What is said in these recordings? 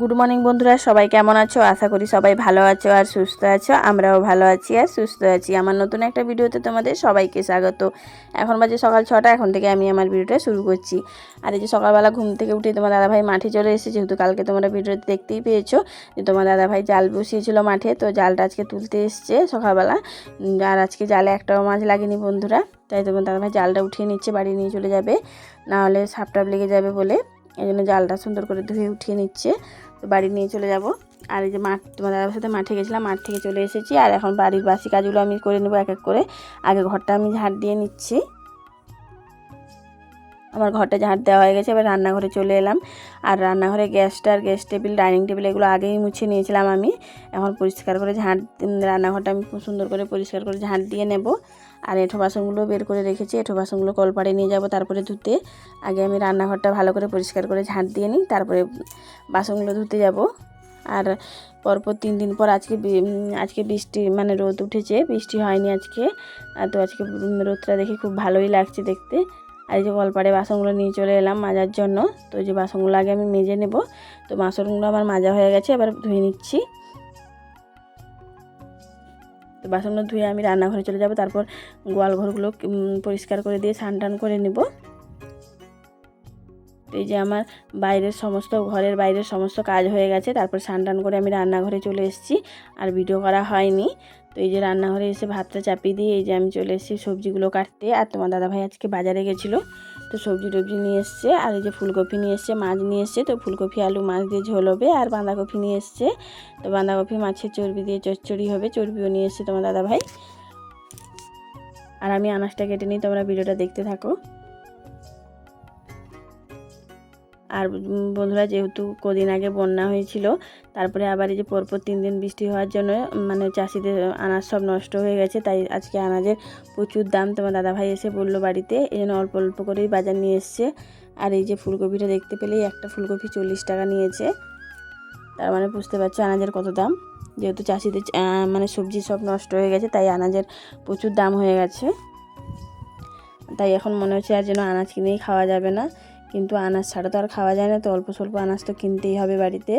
Good morning বন্ধুরা, সবাই কেমন আছো? আশা করি সবাই ভালো আছো আর সুস্থ আছো। আমরাও ভালো আছি আর সুস্থ আছি। আমার নতুন একটা ভিডিওতে তোমাদের সবাইকে স্বাগত। এখন বাজে সকাল ছটা, এখন থেকে আমি আমার ভিডিওটা শুরু করছি। আর এই যে সকালবেলা ঘুম থেকে উঠে তোমার দাদাভাই মাঠে চলে এসেছে, যেহেতু কালকে তোমরা ভিডিওতে দেখতেই পেয়েছ যে তোমার দাদাভাই জাল বসিয়েছিল মাঠে, তো জালটা আজকে তুলতে এসছে সকালবেলা। আর আজকে জালে একটাও মাছ লাগেনি বন্ধুরা, তাই তোমার দাদাভাই জালটা উঠিয়ে নিচ্ছে, বাড়ি নিয়ে চলে যাবে। নাহলে সাপ টাপ লেগে যাবে বলে। এই জন্য জালটা সুন্দর করে ধুয়ে উঠিয়ে নিচ্ছে। তো বাড়ি নিয়ে চলে যাব। আর এই যে মাঠ তোমার দাদার সাথে মাঠে গেছিলাম, মাঠ থেকে চলে এসেছি। আর এখন বাড়ির বাসি কাজগুলো আমি করে নেব এক এক করে। আগে ঘরটা আমি ঝাড় দিয়ে নিচ্ছি। আমার ঘরটা ঝাড় দেওয়া হয়ে গেছে, এবার রান্নাঘরে চলে এলাম। আর রান্নাঘরে গ্যাসটা আর গ্যাস টেবিল, ডাইনিং টেবিল এগুলো আগেই মুছে নিয়েছিলাম আমি। এখন পরিষ্কার করে ঝাঁট রান্নাঘরটা আমি খুব সুন্দর করে পরিষ্কার করে ঝাঁট দিয়ে নেব। আর এঁঠো বাসনগুলো বের করে রেখেছি। এঁঠো বাসনগুলো কলপাড়ে নিয়ে যাব, তারপরে ধুতে। আগে আমি রান্নাঘরটা ভালো করে পরিষ্কার করে ঝাঁট দিয়ে নিই, তারপরে বাসনগুলো ধুতে যাব। আর পরপর তিন দিন পর আজকে আজকে বৃষ্টি মানে রোদ উঠেছে, বৃষ্টি হয়নি আজকে। আর তো আজকে রোদটা দেখে খুব ভালোই লাগছে দেখতে। আর এই যে কলপাড়ে বাসনগুলো নিয়ে চলে এলাম মাজার জন্য। তো যে বাসনগুলো আগে আমি মেজে নেব। তো বাসনগুলো আমার মাজা হয়ে গেছে, এবার ধুয়ে নিচ্ছি। তো বাসনগুলো ধুয়ে আমি রান্নাঘরে চলে যাব। তারপর গোয়াল ঘরগুলো পরিষ্কার করে দিয়ে স্নান টান করে নেব। এই যে আমার বাইরের সমস্ত, ঘরের বাইরের সমস্ত কাজ হয়ে গেছে। তারপর স্নান টান করে আমি রান্নাঘরে চলে এসেছি। আর ভিডিও করা হয়নি। তো এই যে রান্নাঘরে এসে ভাতটা চাপিয়ে দিয়ে এই যে আমি চলে এসেছি সবজিগুলো কাটতে। আর তোমার দাদাভাই আজকে বাজারে গেছিল। তো সবজি টবজি নিয়ে এসছে, আর এই যে ফুলকপি নিয়ে এসছে, মাছ নিয়ে এসছে, তো ফুলকপি, আলু, মাছ দিয়ে ঝোল হবে, আর বাঁধাকপি নিয়ে এসছে। তো বাঁধাকপি, মাছের চর্বি দিয়ে চচ্চড়ি হবে, চর্বিও নিয়ে এসছে তোমার দাদা ভাই আর আমি আনাজটা কেটে নিই, তোমরা ভিডিওটা দেখতে থাকো। আর বন্ধুরা যেহেতু কদিন আগে বন্যা হয়েছিল, তারপরে আবার এই যে পরপর তিন দিন বৃষ্টি হওয়ার জন্য মানে চাষিদের আনাজ সব নষ্ট হয়ে গেছে, তাই আজকে আনাজের প্রচুর দাম তোমার দাদাভাই এসে বলল বাড়িতে, এই জন্য অল্প অল্প করেই বাজার নিয়ে এসছে। আর এই যে ফুলকপিটা দেখতে পেলেই একটা ফুলকপি চল্লিশ টাকা নিয়েছে। তার মানে বুঝতে পারছ আনাজের কত দাম? যেহেতু চাষিদের মানে সবজি সব নষ্ট হয়ে গেছে, তাই আনাজের প্রচুর দাম হয়ে গেছে। তাই এখন মনে হচ্ছে আর যেন আনাজ কিনেই খাওয়া যাবে না। কিন্তু আনাজ ছাড়া তো আর খাওয়া যায় না, তো অল্প স্বল্প আনাজ তো কিনতেই হবে বাড়িতে।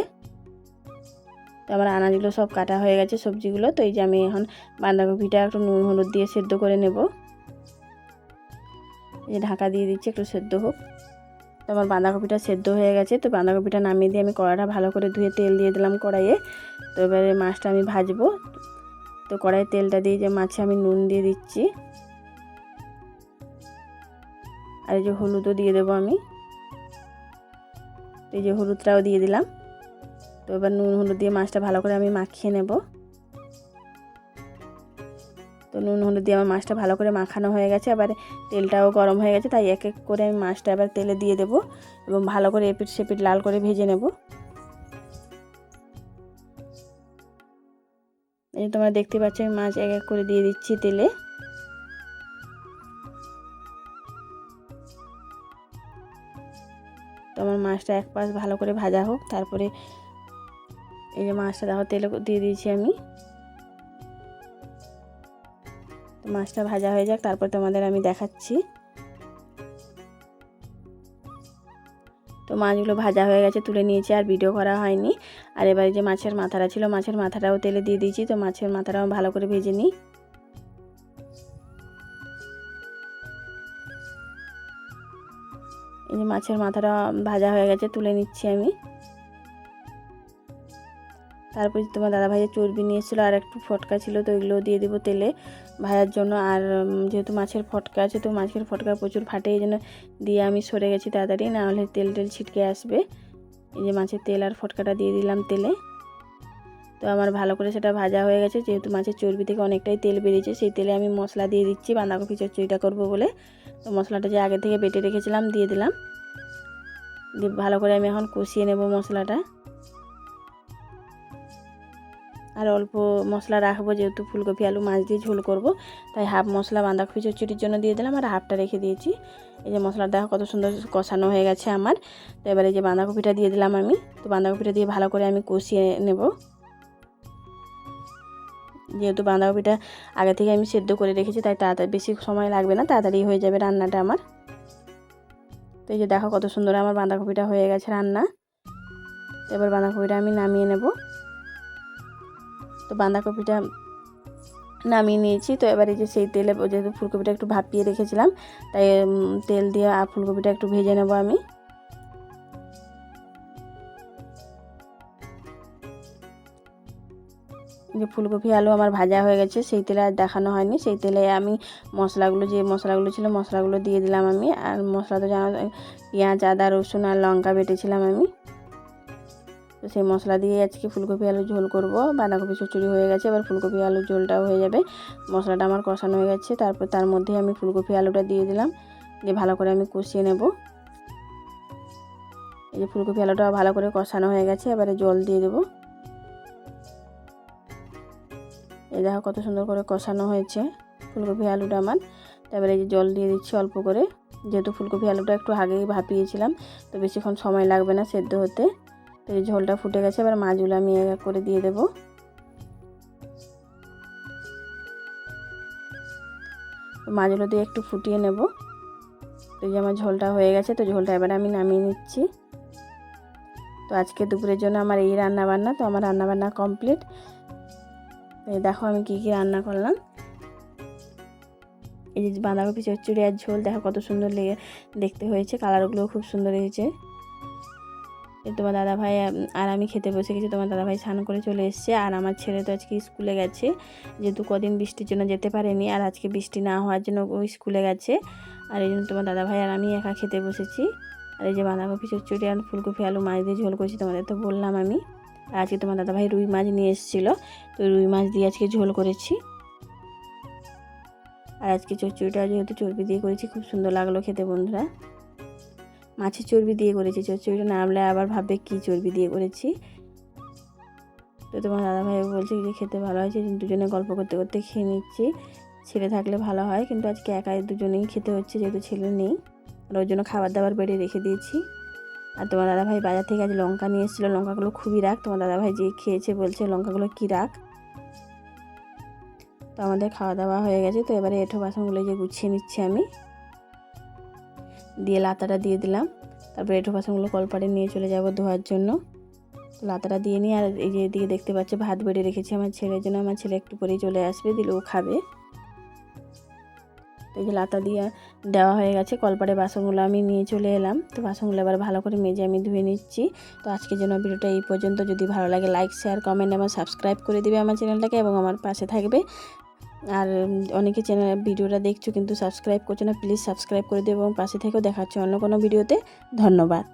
তো আমার আনাজগুলো সব কাটা হয়ে গেছে সবজিগুলো, তো এই যে আমি এখন বাঁধাকপিটা একটু নুন, হলুদ দিয়ে সেদ্ধ করে নেব। এই যে ঢাকা দিয়ে দিচ্ছি একটু সেদ্ধ হোক। তো আমার বাঁধাকপিটা সেদ্ধ হয়ে গেছে, তো বাঁধাকপিটা নামিয়ে দিয়ে আমি কড়াটা ভালো করে ধুয়ে তেল দিয়ে দিলাম কড়াইয়ে। তো এবারে মাছটা আমি ভাজবো। তো কড়াইয়ে তেলটা দিয়ে যে মাছে আমি নুন দিয়ে দিচ্ছি। আর এই যে হলুদও দিয়ে দেবো আমি। এই যে হলুদটাও দিয়ে দিলাম। তো এবার নুন হলুদ দিয়ে মাছটা ভালো করে আমি মাখিয়ে নেব। তো নুন হলুদ দিয়ে আমার মাছটা ভালো করে মাখানো হয়ে গেছে। এবার তেলটাও গরম হয়ে গেছে, তাই এক এক করে আমি মাছটা এবার তেলে দিয়ে দেবো এবং ভালো করে এপিট সেপিট লাল করে ভেজে নেব। এই তোমরা দেখতে পাচ্ছ, আমি মাছ এক এক করে দিয়ে দিচ্ছি তেলে। আমার মাছটা এক পাশ ভালো করে ভাজা হোক, তারপরে এই যে মাছটা দেখো তেলে দিয়ে দিয়েছি আমি। মাছটা ভাজা হয়ে যাক, তারপর তোমাদের আমি দেখাচ্ছি। তো মাছগুলো ভাজা হয়ে গেছে, তুলে নিয়েছি, আর ভিডিও করা হয়নি। আর এবারে যে মাছের মাথাটা ছিল, মাছের মাথাটাও তেলে দিয়ে দিয়েছি, তো মাছের মাথাটাও ভালো করে ভেজে নিই। যে মাছের মাথাটা ভাজা হয়ে গেছে, তুলে নিচ্ছি আমি। তারপর তোমার দাদা ভাইয়ের চর্বি নিয়ে এসেছিল আর একটু ফটকা ছিল, তো ওইগুলো দিয়ে দেবো তেলে ভাজার জন্য। আর যেহেতু মাছের ফটকা আছে, তো মাছের ফটকা প্রচুর ফাটে, এই জন্য দিয়ে আমি সরে গেছি তাড়াতাড়ি, না হলে তেল টেল ছিটকে আসবে। এই যে মাছের তেল আর ফটকাটা দিয়ে দিলাম তেলে। তো আমার ভালো করে সেটা ভাজা হয়ে গেছে, যেহেতু মাছের চর্বি থেকে অনেকটাই তেল বেরিয়েছে, সেই তেলে আমি মশলা দিয়ে দিচ্ছি, বাঁধাকপি চচ্চড়িটা করব বলে। তো মশলাটা যে আগে থেকে বেটে রেখেছিলাম, দিয়ে দিলাম। দিয়ে ভালো করে আমি এখন কষিয়ে নেব মশলাটা। আর অল্প মশলা রাখব, যেহেতু ফুলকপি, আলু, মাছ দিয়ে ঝোল করব, তাই হাফ মশলা বাঁধাকপি চচ্চড়ির জন্য দিয়ে দিলাম, আর হাফটা রেখে দিয়েছি। এই যে মশলাটা দেখো কত সুন্দর কষানো হয়ে গেছে আমার। তো এবার এই যে বাঁধাকপিটা দিয়ে দিলাম আমি, তো বাঁধাকপিটা দিয়ে ভালো করে আমি কষিয়ে নেব। যেহেতু বাঁধাকপিটা আগে থেকে আমি সেদ্ধ করে রেখেছি, তাই তাড়াতাড়ি বেশি সময় লাগবে না, তাড়াতাড়ি হয়ে যাবে রান্নাটা আমার। তো এই যে দেখো কত সুন্দর আমার বাঁধাকপিটা হয়ে গেছে রান্না। এবার বাঁধাকপিটা আমি নামিয়ে নেব। তো বাঁধাকপিটা নামিয়ে নিয়েছি, তো এবার এই যে সেই তেলে যেহেতু ফুলকপিটা একটু ভাপিয়ে রেখেছিলাম, তাই তেল দিয়ে আর ফুলকপিটা একটু ভেজে নেব আমি। যে ফুলকপি আলু আমার ভাজা হয়ে গেছে, সেই তেলে আর দেখানো হয়নি। সেই তেলে আমি মশলাগুলো, যে মশলাগুলো ছিল মশলাগুলো দিয়ে দিলাম আমি। আর মশলা তো জানা, পেঁয়াজ, আদা, রসুন আর লঙ্কা বেটেছিলাম আমি। তো সেই মশলা দিয়ে আজকে ফুলকপি আলু ঝোল করব। বাঁধাকপি চচড়ি হয়ে গেছে, এবার ফুলকপি আলু ঝোলটাও হয়ে যাবে। মশলাটা আমার কষানো হয়ে গেছে, তারপর তার মধ্যে আমি ফুলকপি আলুটা দিয়ে দিলাম। দিয়ে ভালো করে আমি কষিয়ে নেব। এই যে ফুলকপি আলুটা ভালো করে কষানো হয়ে গেছে, এবারে জল দিয়ে দেবো। এই দেখো কত সুন্দর করে কষানো হয়েছে ফুলকপি আলুটা আমার। তারপরে এই যে জল দিয়ে দিচ্ছি অল্প করে। যেহেতু ফুলকপি আলুটা একটু আগেই ভাপিয়েছিলাম, তো বেশিক্ষণ সময় লাগবে না সেদ্ধ হতে। তো এই ঝোলটা ফুটে গেছে, এবার মাছগুলো আমি এক এক করে দিয়ে দেবো। মাছগুলো দিয়ে একটু ফুটিয়ে নেব। তো এই যে আমার ঝোলটা হয়ে গেছে, তো ঝোলটা এবার আমি নামিয়ে নিচ্ছি। তো আজকে দুপুরের জন্য আমার এই রান্না বান্না তো আমার রান্না বান্না কমপ্লিট। দেখো আমি কি কি রান্না করলাম। এই যে বাঁধাকপি চচ্চড়ি আর ঝোল, দেখো কত সুন্দর লেগে, দেখতে হয়েছে, কালারগুলোও খুব সুন্দর হয়েছে। তোমার দাদা ভাই আর আমি খেতে বসে গেছি, তোমার দাদা ভাই স্নান করে চলে এসছে, আর আমার ছেলে তো আজকে স্কুলে গেছে, যেহেতু কদিন বৃষ্টির জন্য যেতে পারেনি, আর আজকে বৃষ্টি না হওয়ার জন্য ওই স্কুলে গেছে, আর এই জন্য তোমার দাদা ভাই আর আমি একা খেতে বসেছি। আর এই যে বাঁধাকপি চচ্চড়ি আর ফুলকপি, আলু, মাছ দিয়ে ঝোল করেছি, তোমাদের তো বললাম আমি। আজকে তোমার দাদা ভাই রুই মাছ নিয়ে এসেছিল। তো রুই মাছ দিয়ে আজকে ঝোল করেছি। আর আজকে চচ্চড়িটা যেহেতু চর্বি দিয়ে করেছি, খুব সুন্দর লাগল খেতে বন্ধুরা। মাছের চর্বি দিয়ে করেছি। চচ্চড়িটা নামলে আবার ভাববে কি চর্বি দিয়ে করেছি। তো তোমার দাদাভাই বলছে যে খেতে ভালো হয়েছে দুজনে গল্প করতে করতে খেয়ে নিচ্ছি। ছেলে থাকলে ভালো হয়, কিন্তু আজকে একাই দুজনেই খেতে হচ্ছে, যেহেতু ছেলে নেই। আর ওর জন্য খাবার দাবার বেড়ে রেখে দিয়েছি। আর তোমার দাদাভাই বাজার থেকে আজ লঙ্কা নিয়ে এসেছিল। লঙ্কাগুলো খুবই রাখ তোমার দাদাভাই যে খেয়েছে বলছে, লঙ্কাগুলো কী রাখ তো আমাদের খাওয়া দাওয়া হয়ে গেছে। তো এবারে এঁঠো বাসনগুলো যে গুছিয়ে নিচ্ছি আমি। দিয়ে লাতাটা দিয়ে দিলাম। তারপরে এঁঠো বাসনগুলো কলপাড়ে নিয়ে চলে যাব ধোয়ার জন্য। লাতাটা দিয়ে নিয়ে আর এই যে এদিকে দেখতে পাচ্ছে, ভাত বেড়ে রেখেছি আমার ছেলের জন্য। আমার ছেলে একটু পরেই চলে আসবে, দিলে ও খাবে। এই যে লাতা দিয়ে দেওয়া হয়ে গেছে কলপারে বাসনগুলো আমি নিয়ে চলে এলাম। তো বাসনগুলো এবার ভালো করে মেজে আমি ধুয়ে নিচ্ছি। তো আজকের জন্য ভিডিওটা এই পর্যন্ত। যদি ভালো লাগে লাইক শেয়ার কমেন্ট এবং সাবস্ক্রাইব করে দিবে আমার চ্যানেলটাকে এবং আমার পাশে থাকবে। আর অনেকে চ্যানেল ভিডিওটা দেখছ কিন্তু সাবস্ক্রাইব করছ না প্লিজ সাবস্ক্রাইব করে দেবে এবং পাশে থেকেও দেখাচ্ছে অন্য কোনো ভিডিওতে। ধন্যবাদ।